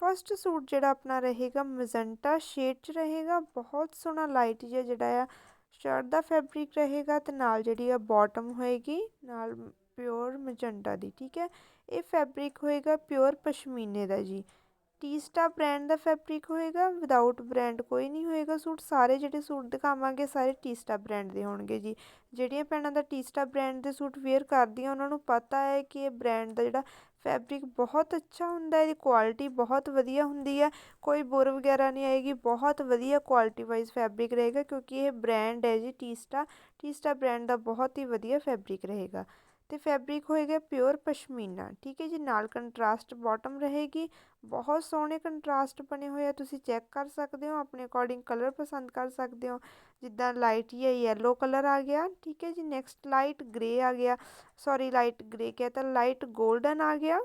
First suit ਜਿਹੜਾ ਆਪਣਾ ਰਹੇਗਾ ਮਜ਼ੰਟਾ, ਸ਼ੇਡ 'ਚ ਰਹੇਗਾ, ਬਹੁਤ ਸੋਹਣਾ ਲਾਈਟ ਜਿਹਾ ਜਿਹੜਾ ਆ ਸ਼ਰਟ ਦਾ ਫੈਬਰਿਕ ਰਹੇਗਾ ਤੇ ਨਾਲ ਜਿਹੜੀ ਆ ਬਾਟਮ ਹੋਏਗੀ, ਨਾਲ ਪਿਓਰ ਮਜੰਟਾ ਦੀ, ਠੀਕ ਹੈ? ਇਹ ਫੈਬਰਿਕ ਹੋਏਗਾ ਪਿਓਰ ਪਸ਼ਮੀਨੇ ਦਾ ਜੀ। ਟੀਸਟਾ ਬ੍ਰਾਂਡ ਦਾ ਫੈਬਰਿਕ ਹੋਏਗਾ ਵਿਦਆਊਟ ਬ੍ਰਾਂਡ ਕੋਈ ਨਹੀਂ ਹੋਏਗਾ ਸੂਟ, ਸਾਰੇ ਜਿਹੜੇ ਸੂਟ ਦਿਖਾਵਾਂਗੇ ਸਾਰੇ ਟੀਸਟਾ ਬ੍ਰਾਂਡ ਦੇ ਹੋਣਗੇ ਜੀ। ਜਿਹੜੀਆਂ ਭੈਣਾਂ ਦਾ ਟੀਸਟਾ ਬ੍ਰਾਂਡ ਦੇ ਸੂਟ ਵੇਅਰ ਕਰਦੀਆਂ, ਉਹਨਾਂ ਨੂੰ ਪਤਾ ਹੈ ਕਿ ਇਹ ਬ੍ਰਾਂਡ ਦਾ ਜਿਹੜਾ ਫੈਬਰਿਕ ਬਹੁਤ ਅੱਛਾ ਹੁੰਦਾ ਇਹਦੀ ਕੁਆਲਿਟੀ ਬਹੁਤ ਵਧੀਆ ਹੁੰਦੀ ਹੈ। ਕੋਈ ਬੁਰ ਵਗੈਰਾ ਨਹੀਂ ਆਏਗੀ, ਬਹੁਤ ਵਧੀਆ ਕੁਆਲਿਟੀ ਵਾਈਜ਼ ਫੈਬਰਿਕ ਰਹੇਗਾ, ਕਿਉਂਕਿ ਇਹ ਬ੍ਰਾਂਡ ਹੈ ਜੀ, ਟੀਸਟਾ। ਟੀਸਟਾ ਬ੍ਰਾਂਡ ਦਾ ਬਹੁਤ ਹੀ ਵਧੀਆ ਫੈਬਰਿਕ ਰਹੇਗਾ। ਤੇ ਫੈਬਰਿਕ ਹੋਏਗਾ ਪਿਓਰ ਪਸ਼ਮੀਨਾ, ਠੀਕ ਹੈ ਜੀ? ਨਾਲ ਕੰਟਰਾਸਟ ਬਾਟਮ ਰਹੇਗੀ। ਬਹੁਤ ਸੋਹਣੇ ਕੰਟਰਾਸਟ ਬਣੇ ਹੋਏ ਆ, ਤੁਸੀਂ ਚੈੱਕ ਕਰ ਸਕਦੇ ਹੋ, ਆਪਣੇ ਅਕੋਰਡਿੰਗ ਕਲਰ ਪਸੰਦ ਕਰ ਸਕਦੇ ਹੋ। ਜਿੱਦਾਂ ਲਾਈਟ ਜਾਂ ਯੈਲੋ ਕਲਰ ਆ ਗਿਆ, ਠੀਕ ਹੈ ਜੀ? ਨੈਕਸਟ ਲਾਈਟ ਗ੍ਰੇ ਆ ਗਿਆ। ਸੌਰੀ ਲਾਈਟ ਗ੍ਰੇ ਕਿਹਾ ਤਾਂ ਲਾਈਟ 골ਡਨ ਆ ਗਿਆ।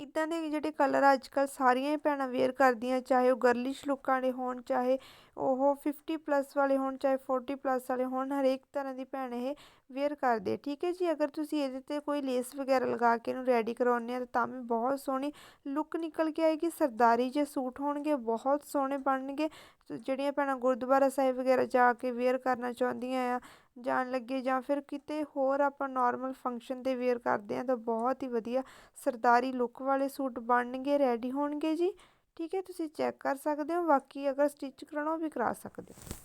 ਇੱਦਾਂ ਦੇ ਜਿਹੜੇ ਕਲਰ ਅੱਜ ਕੱਲ੍ਹ ਸਾਰੀਆਂ ਹੀ ਭੈਣਾਂ ਵੇਅਰ ਕਰਦੀਆਂ, ਚਾਹੇ ਉਹ ਗਰਲਿਸ਼ ਲੁੱਕਾਂ ਦੇ ਹੋਣ, ਚਾਹੇ ਉਹ 50 ਪਲੱਸ ਵਾਲੇ ਹੋਣ, ਚਾਹੇ 40 ਪਲੱਸ ਵਾਲੇ ਹੋਣ, ਹਰੇਕ ਤਰ੍ਹਾਂ ਦੀ ਭੈਣ ਇਹ ਵੇਅਰ ਕਰਦੇ ਠੀਕ ਹੈ ਜੀ, ਅਗਰ ਤੁਸੀਂ ਇਹਦੇ ਤੇ ਕੋਈ ਲੇਸ ਵਗੈਰਾ ਲਗਾ ਕੇ ਇਹਨੂੰ ਰੈਡੀ ਕਰਾਉਂਦੇ ਆ, ਤਾਂ ਵੀ ਬਹੁਤ ਸੋਹਣੀ ਲੁੱਕ ਨਿਕਲ ਕੇ ਆਏਗੀ। ਸਰਦਾਰੀ ਜੇ ਸੂਟ ਹੋਣਗੇ, ਬਹੁਤ ਸੋਹਣੇ ਬਣਨਗੇ। ਜਿਹੜੀਆਂ ਭੈਣਾਂ ਗੁਰਦੁਆਰਾ ਸਾਹਿਬ ਵਗੈਰਾ ਜਾ ਕੇ ਵੇਅਰ ਕਰਨਾ ਚਾਹੁੰਦੀਆਂ ਆ ਜਾਣ ਲੱਗੇ ਜਾਂ ਫਿਰ ਕਿਤੇ ਹੋਰ ਆਪਾਂ ਨਾਰਮਲ ਫੰਕਸ਼ਨ 'ਤੇ ਵੇਅਰ ਕਰਦੇ ਆ ਤਾਂ ਬਹੁਤ ਹੀ ਵਧੀਆ ਸਰਦਾਰੀ ਲੁੱਕ ਵਾਲੇ ਸੂਟ ਬਣਨਗੇ ਰੈਡੀ ਹੋਣਗੇ ਜੀ। ਠੀਕ ਹੈ, ਤੁਸੀਂ ਚੈੱਕ ਕਰ ਸਕਦੇ ਹੋ, ਬਾਕੀ ਅਗਰ ਸਟਿਚ ਕਰਾਉਣਾ ਉਹ ਵੀ ਕਰਾ ਸਕਦੇ ਹੋ।